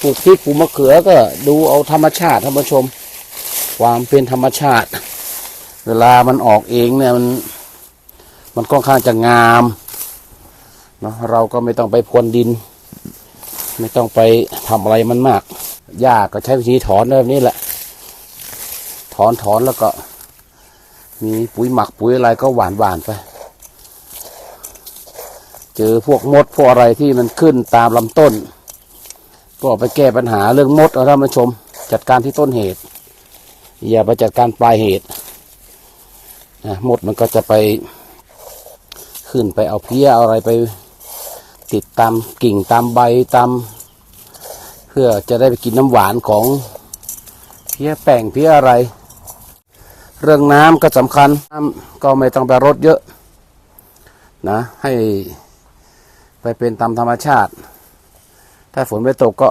ปลูกพริกปลูกมะเขือก็ดูเอาธรรมชาติท่านผู้ชม ความเป็นธรรมชาติ เวลามันออกเองเนี่ยมัน มันค่อนข้างจะงามเนาะเราก็ไม่ต้องไปพรวนดิน ไม่ต้องไปทำอะไรมันมากหญ้าก็ใช้วิธีถอนแบบนี้แหละ ถอนถอนแล้วก็ มีปุ๋ยหมักปุ๋ยอะไรก็หวานหวานไปเจอพวกมดพวกอะไรที่มันขึ้นตามลำต้น ก็ไปแก้ปัญหาเรื่องมดเอาท่านผู้ชม จัดการที่ต้นเหตุ อย่าไปจัดการปลายเหตุนะมดมันก็จะไปขึ้นไปเอาเพี้ยเอาอะไรไปติดตามกิ่งตามใบตาม เพื่อจะได้ไปกินน้ำหวานของเพี้ยแป้งเพี้ยอะไร เรื่องน้ำก็สำคัญน้ำก็ไม่ต้องไปรดเยอะนะให้ไปเป็นตามธรรมชาติ ถ้าฝนไม่ตกก็